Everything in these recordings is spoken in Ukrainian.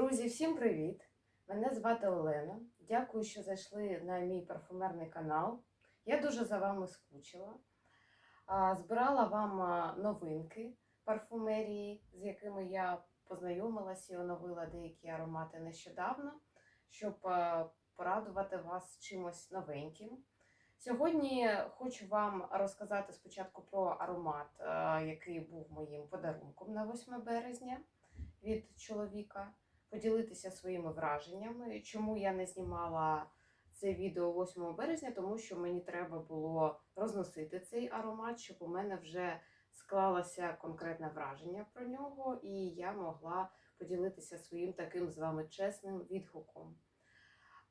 Друзі, всім привіт! Мене звати Олена. Дякую, що зайшли на мій парфумерний канал. Я дуже за вами скучила. Збирала вам новинки парфумерії, з якими я познайомилася і оновила деякі аромати нещодавно, щоб порадувати вас чимось новеньким. Сьогодні хочу вам розказати спочатку про аромат, який був моїм подарунком на 8 березня від чоловіка поділитися своїми враженнями. Чому я не знімала це відео 8 березня? Тому що мені треба було розносити цей аромат, щоб у мене вже склалося конкретне враження про нього, і я могла поділитися своїм таким з вами чесним відгуком.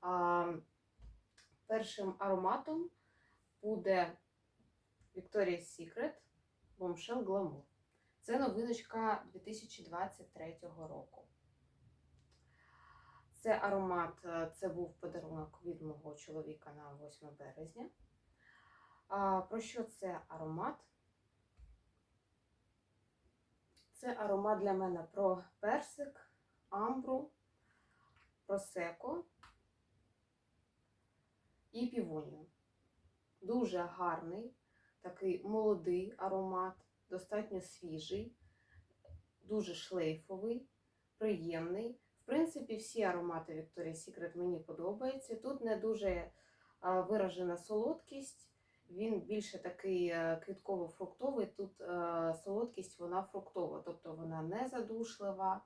А, першим ароматом буде Victoria's Secret Bombshell Glamour. Це новиночка 2023 року. Це аромат, е, це був подарунок від мого чоловіка на 8 березня. А, Про що це аромат? Це аромат для мене про персик, амбру, просеко і півонію. Дуже гарний, такий молодий аромат, достатньо свіжий, дуже шлейфовий, приємний. Принципі, всі аромати Victoria's Secret мені подобаються. Тут не дуже виражена солодкість, він більше такий е, квітково-фруктовий. Тут е, солодкість вона фруктова, тобто вона не задушлива.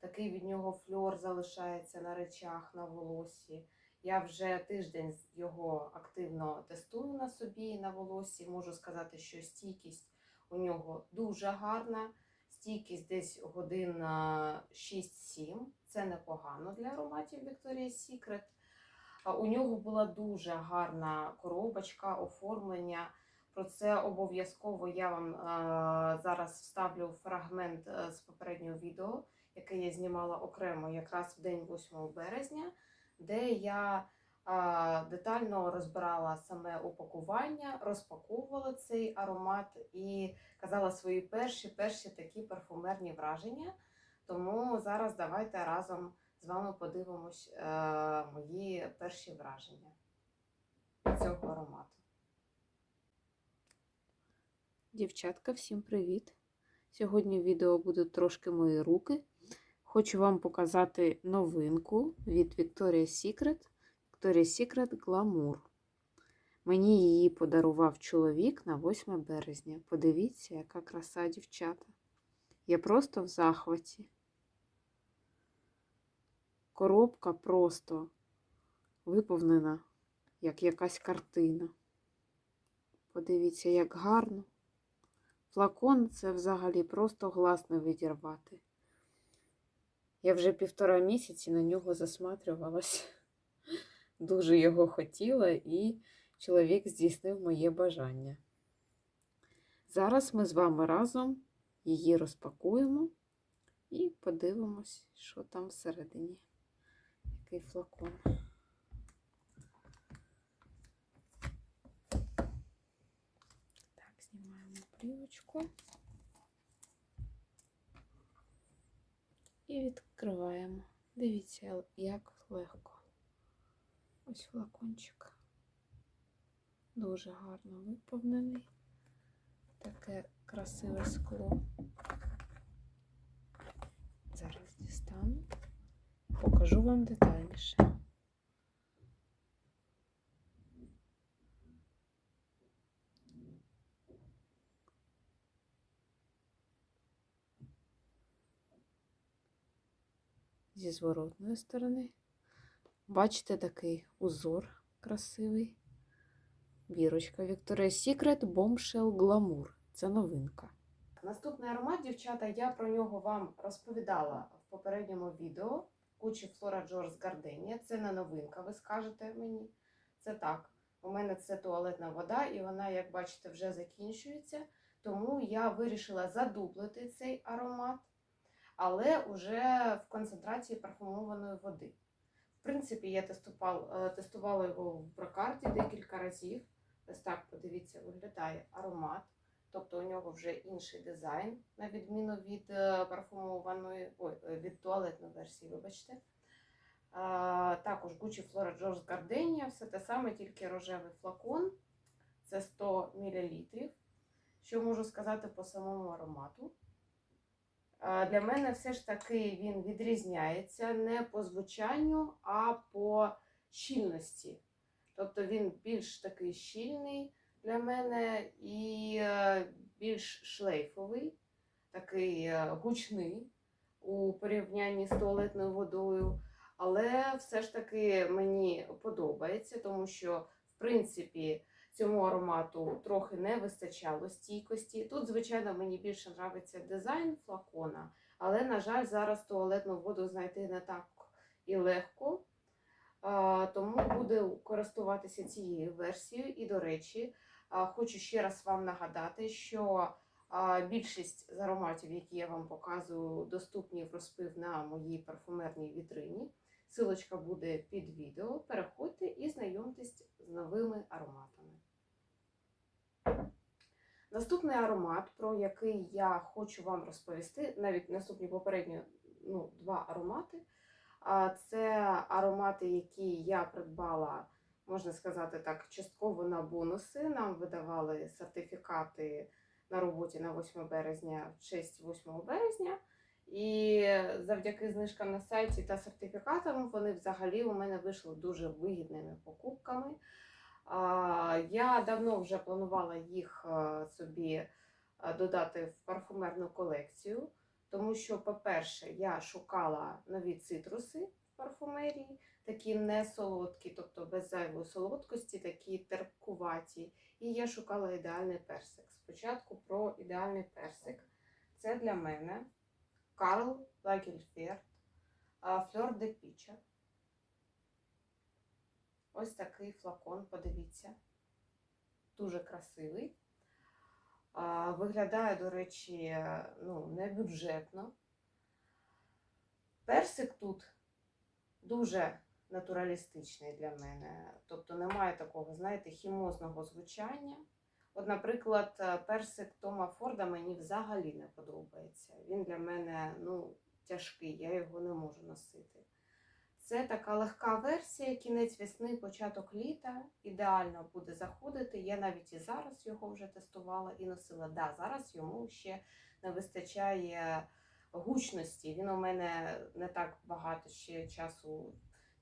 Такий від нього фльор залишається на речах, на волосі. Я вже тиждень його активно тестую на собі на волосі. Можу сказати, що стійкість у нього дуже гарна. Стійкість десь годин 6-7. Це непогано для ароматів Victoria's Secret. У нього була дуже гарна коробочка, оформлення. Про це обов'язково я вам е, зараз вставлю фрагмент е, з попереднього відео, яке я знімала окремо якраз в день 8 березня, де я е, детально розбирала саме упакування, розпаковувала цей аромат і казала свої перші перші такі парфумерні враження. Тому зараз давайте разом з вами подивимось е, мої перші враження цього аромату. Дівчатка, всім привіт! Сьогодні в відео будуть трошки мої руки. Хочу вам показати новинку від Victoria's Secret. Victoria's Secret Glamour. Мені її подарував чоловік на 8 березня. Подивіться, яка краса дівчата. Я просто в захваті. Коробка просто виповнена, як якась картина. Подивіться, як гарно. Флакон це взагалі просто глас не відірвати. Я вже півтора місяці на нього засматрювалась. Дуже його хотіла, і чоловік здійснив моє бажання. Зараз ми з вами разом її розпакуємо і подивимось, що там всередині. Який флакон. Так, знімаємо плівочку і відкриваємо. Дивіться, як легко. Ось флакончик. Дуже гарно виповнений. Таке красиве скло. Зараз дістану. Покажу вам детальніше. Зі зворотної сторони. Бачите такий узор красивий. Бірочка Victoria's Secret Bombshell Glamour. Це новинка. Наступний аромат, дівчата, я про нього вам розповідала в попередньому відео. Кучі Flora George Gardenia. Це не новинка, ви скажете мені. Це так. У мене це туалетна вода, і вона, як бачите, вже закінчується. Тому я вирішила задублити цей аромат, але вже в концентрації парфумованої води. В принципі, я тестувала, тестувала його в брокарді декілька разів. Ось так, подивіться, виглядає аромат. Тобто у нього вже інший дизайн, на відміну від е, парфумованої, ой, е, від туалетної версії, вибачте. А, також Gucci Flora George Gardenia, все те саме, тільки рожевий флакон. Це 100 мл. Що можу сказати по самому аромату? А, Для мене все ж таки він відрізняється не по звучанню, а по щільності. Тобто він більш такий щільний для мене і е, більш шлейфовий, такий е, гучний у порівнянні з туалетною водою. Але все ж таки мені подобається, тому що, в принципі, цьому аромату трохи не вистачало стійкості. Тут, звичайно, мені більше подобається дизайн флакона, але, на жаль, зараз туалетну воду знайти не так і легко. Тому буду користуватися цією версією. І, до речі, хочу ще раз вам нагадати, що більшість з ароматів, які я вам показую, доступні в розпив на моїй парфумерній вітрині. Силочка буде під відео. Переходьте і знайомтесь з новими ароматами. Наступний аромат, про який я хочу вам розповісти, навіть наступні попередні ну, два аромати. Це аромати, які я придбала, можна сказати так, частково на бонуси. Нам видавали сертифікати на роботі на 8 березня в честь 8 березня. І завдяки знижкам на сайті та сертифікатам вони взагалі у мене вийшли дуже вигідними покупками. Я давно вже планувала їх е, собі е, додати в парфумерну колекцію, тому що, по-перше, я шукала нові цитруси в парфумерії, такі не солодкі, тобто без зайвої солодкості, такі терпкуваті. І я шукала ідеальний персик. Спочатку про ідеальний персик. Це для мене Карл Лагельферд Фльор де Піча. Ось такий флакон, подивіться. Дуже красивий. Виглядає, до речі, ну, бюджетно. Персик тут дуже натуралістичний для мене. Тобто немає такого, знаєте, хімозного звучання. От, наприклад, персик Тома Форда мені взагалі не подобається. Він для мене ну, тяжкий, я його не можу носити. Це така легка версія, кінець весни, початок літа. Ідеально буде заходити. Я навіть і зараз його вже тестувала і носила. Да, зараз йому ще не вистачає гучності. Він у мене не так багато ще часу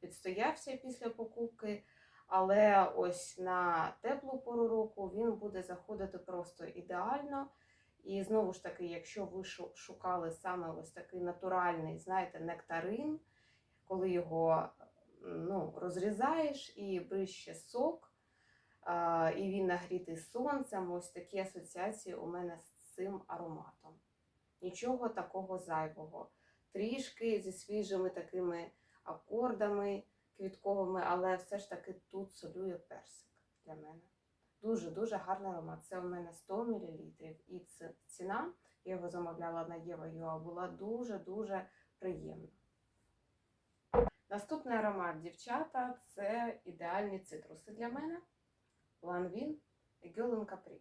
відстоявся після покупки. Але ось на теплу пору року він буде заходити просто ідеально. І знову ж таки, якщо ви шукали саме ось такий натуральний, знаєте, нектарин, коли його ну, розрізаєш і брище сок, і він нагрітий сонцем, ось такі асоціації у мене з цим ароматом. Нічого такого зайвого. Трішки зі свіжими такими акордами квітковими, але все ж таки тут солює персик для мене. Дуже-дуже гарний аромат. Це у мене 100 мл. І ціна, я його замовляла на Єва.ua, була дуже-дуже приємна. Наступний аромат, дівчата, це ідеальні цитруси для мене. Ланвін і Гюлен Капрі.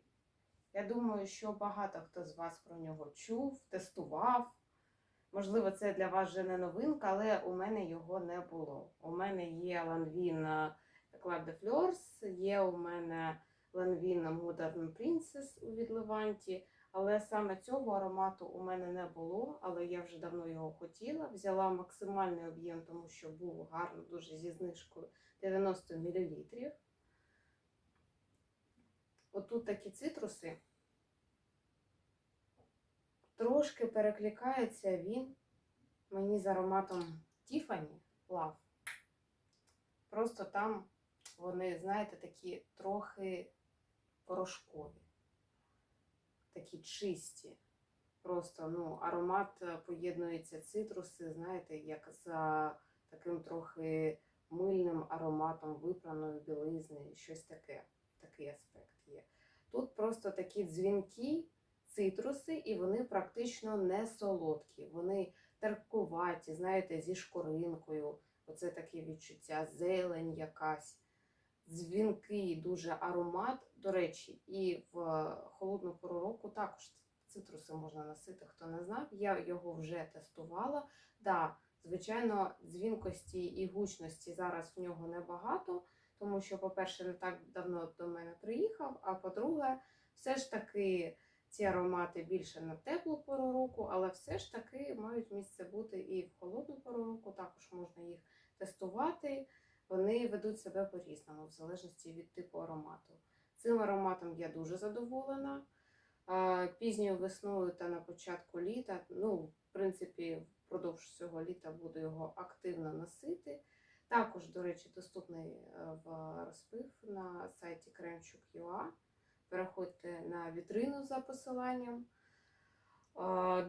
Я думаю, що багато хто з вас про нього чув, тестував. Можливо, це для вас вже не новинка, але у мене його не було. У мене є Ланвін Club de Fleurs, є у мене Ланвін Modern Princess у відливанті, але саме цього аромату у мене не було, але я вже давно його хотіла. Взяла максимальний об'єм, тому що був гарно, дуже зі знижкою 90 мл. Отут такі цитруси. Трошки перекликається він мені з ароматом Tiffany Love. Просто там вони, знаєте, такі трохи порошкові, такі чисті. Просто ну, аромат поєднується цитруси, знаєте, як за таким трохи мильним ароматом випраної білизни, щось таке, такий аспект є. Тут просто такі дзвінки цитруси, і вони практично не солодкі. Вони терпкуваті, знаєте, зі шкоринкою. Оце таке відчуття, зелень якась. Дзвінкий дуже аромат. До речі, і в холодну пору року також цитруси можна носити, хто не знав. Я його вже тестувала. Да, звичайно, дзвінкості і гучності зараз в нього небагато, тому що, по-перше, не так давно до мене приїхав, а по-друге, все ж таки ці аромати більше на теплу пору року, але все ж таки мають місце бути і в холодну пору року, також можна їх тестувати. Вони ведуть себе по-різному, в залежності від типу аромату. Цим ароматом я дуже задоволена. Пізньою весною та на початку літа, ну, в принципі, впродовж цього літа буду його активно носити. Також, до речі, доступний е, в розпив на сайті Кремчук.ua. Переходьте на вітрину за посиланням.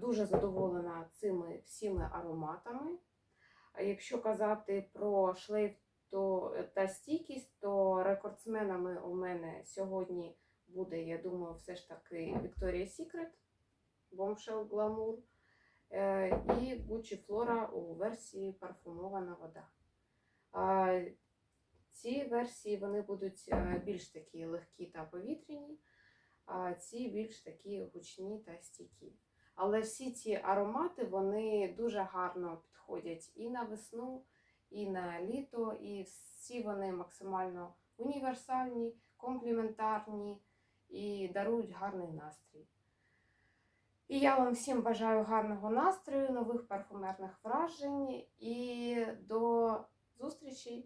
Дуже задоволена цими всіми ароматами. Якщо казати про шлейф то, та стійкість, то рекордсменами у мене сьогодні буде, я думаю, все ж таки Victoria's Secret, Bombshell Glamour е, і Gucci Flora у версії парфумована вода. Ці версії вони будуть е, більш такі легкі та повітряні, а ці більш такі гучні та стійкі. Але всі ці аромати вони дуже гарно підходять і на весну, і на літо, і всі вони максимально універсальні, компліментарні і дарують гарний настрій. І я вам всім бажаю гарного настрою, нових парфумерних вражень і до зустрічі